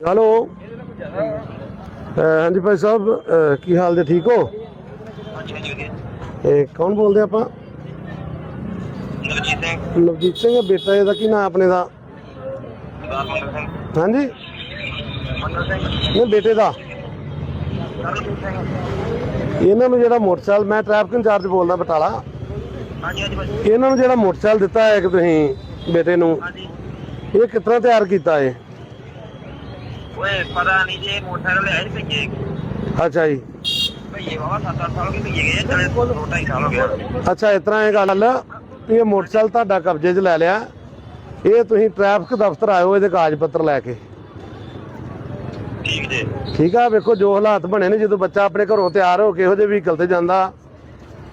Hello. ਹਾਂਜੀ ਭਾਈ ਸਾਹਿਬ ਕੀ ਹਾਲ ਦੇ ਠੀਕ ਹੋ? ਇਹ ਕੌਣ ਬੋਲਦੇ ਆਪਾਂ? ਨਵਜੀਤ ਸਿੰਘ। ਨਵਜੀਤ ਸਿੰਘ ਬੇਟਾ ਇਹਦਾ ਕੀ ਨਾਮ ਆਪਣੇ ਦਾ? ਹਾਂਜੀ। ਨਹੀਂ ਬੇਟੇ ਦਾ। ਇਹਨਾਂ ਨੂੰ ਜਿਹੜਾ ਮੋਟਰਸਾਈਕਲ ਮੈਂ ਟ੍ਰੈਫਿਕ ਇੰਚਾਰਜ ਬੋਲਦਾ ਬਟਾਲਾ। ਇਹਨਾਂ ਨੂੰ ਜਿਹੜਾ ਮੋਟਰਸਾਈਕਲ ਦਿੱਤਾ ਹੈ ਕਿ ਤੁਸੀਂ ਬੇਟੇ ਨੂੰ। ਇਹ ਤਰ੍ਹਾਂ ਤਿਆਰ ਕੀਤਾ ਹੈ ਓਏ ਪਤਾ ਨਹੀਂ ਜੇ ਮੋਟਰਸਾਈਕਲ ਲਿਆ ਸੀ ਭਈਏ। ਅੱਛਾ ਜੀ। ਭਈਏ ਬਾਬਾ 7-8 ਸਾਲ ਹੋ ਗਏ ਭਈਏ ਗਏ ਚਲੇ 2.5 ਸਾਲ ਹੋ ਗਿਆ ਅੱਛਾ ਇਸ ਤਰ੍ਹਾਂ ਇਹ ਗੱਲ ਵੀ ਇਹ ਮੋਟਰਸਾਈਕਲ ਤੁਹਾਡਾ ਕਬਜ਼ੇ 'ਚ ਲੈ ਲਿਆ। ਇਹ ਤੁਸੀਂ ਟ੍ਰੈਫਿਕ ਦਫ਼ਤਰ ਆਇਓ ਇਹਦੇ ਕਾਗਜ਼ ਪੱਤਰ ਲੈ ਕੇ। ਠੀਕ ਜੀ। ਠੀਕ ਆ ਵੇਖੋ ਜੋ ਹਾਲਾਤ ਬਣੇ ਨੇ ਜਦੋਂ ਬੱਚਾ ਆਪਣੇ ਘਰੋਂ ਤਿਆਰ ਹੋ ਕੇ ਇਹੋ ਜਿਹੇ ਵਹੀਕਲ ਤੇ ਜਾਂਦਾ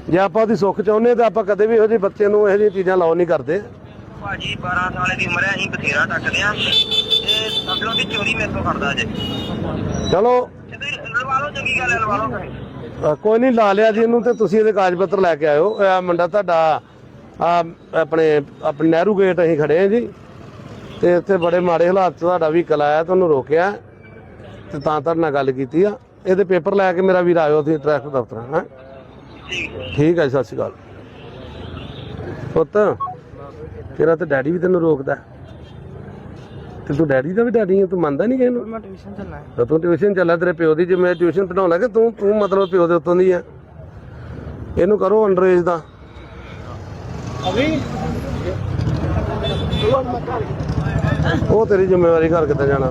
ਜੇ ਆਪਾਂ ਉਹਦੀ ਸੁੱਖ ਚਾਹੁੰਦੇ ਤਾਂ ਆਪਾਂ ਕਦੇ ਵੀ ਇਹੋ ਜਿਹੇ ਬੱਚੇ ਨੂੰ ਇਹੋ ਜਿਹੀਆਂ ਚੀਜ਼ਾਂ ਲਾਓ ਨਹੀਂ ਕਰਦੇ। ਭਾਜੀ 12 ਸਾਲ ਦੀ ਉਮਰ ਹੈ ਅਸੀਂ ਬਥੇਰਾ ਟੱਕਦੇ ਆ ਤੇ ਸਮਝ ਲਓ ਕਿ ਚੋਰੀ ਮੇਰੇ ਤੋਂ ਕਰਦਾ ਜੇ। ਚਲੋ। ਲਵਾ ਲਓ ਚੰਗੀ ਗੱਲ ਹੈ ਲਵਾ ਲਓ। ਅ, ਕੋਈ ਨਹੀਂ ਲਾ ਲਿਆ ਜੀ ਇਹਨੂੰ ਤੇ ਤੁਸੀਂ ਇਹਦੇ ਕਾਗਜ਼ ਪੱਤਰ ਲੈ ਕੇ ਆਇਓ। ਇਹ ਮੁੰਡਾ ਤੁਹਾਡਾ ਆ ਆਪਣੇ ਆਪਣੇ ਨਹਿਰੂ ਗੇਟ ਅਸੀਂ ਖੜੇ ਆ ਜੀ। ਤੇ ਇੱਥੇ ਬੜੇ ਮਾੜੇ ਹਾਲਾਤ 'ਚ ਤੁਹਾਡਾ ਵਹੀਕਲ ਆਇਆ ਤੁਹਾਨੂੰ ਰੋਕਿਆ। ਤੇ ਤਾਂ ਤੁਹਾਡੇ ਨਾਲ ਗੱਲ ਕੀਤੀ ਆ। ਇਹਦੇ ਪੇਪਰ ਲੈ ਕੇ ਮੇਰਾ ਵੀਰ ਆਇਓ ਤੁਸੀਂ ਟ੍ਰੈਫਿਕ ਦਫ਼ਤਰ ਹਾਂ। ਠੀਕ ਠੀਕ ਹੈ ਜੀ, ਸਤਿ ਸ਼੍ਰੀ ਅਕਾਲ। ਪੁੱਤ। ਤੇਰਾ ਤੇ ਡੈਡੀ ਵੀ ਤੈਨੂੰ ਰੋਕਦਾ। ਤੇ ਤੂੰ ਡੈਡੀ ਦਾ ਵੀ ਡੈਡੀ ਹੈ ਤੂੰ ਮੰਨਦਾ ਨਹੀਂ ਕਿਹਨੂੰ ਮੈਂ ਟਿਊਸ਼ਨ ਚੱਲਣਾ ਤਾਂ ਤੂੰ ਟਿਊਸ਼ਨ ਚੱਲਿਆ ਤੇਰੇ ਪਿਓ ਦੀ ਜਿਵੇਂ ਟਿਊਸ਼ਨ ਪੜਾਉਣ ਲੱਗੇ ਤੂੰ ਤੂੰ ਮਤਲਬ ਪਿਓ ਦੇ ਉੱਤੋਂ ਦੀ ਆ। ਇਹਨੂੰ ਕਰੋ ਅੰਡਰੇਜ ਦਾ। ਉਹ ਤੇਰੀ ਜ਼ਿੰਮੇਵਾਰੀ ਘਰ ਕਿੱਥੇ ਜਾਣਾ?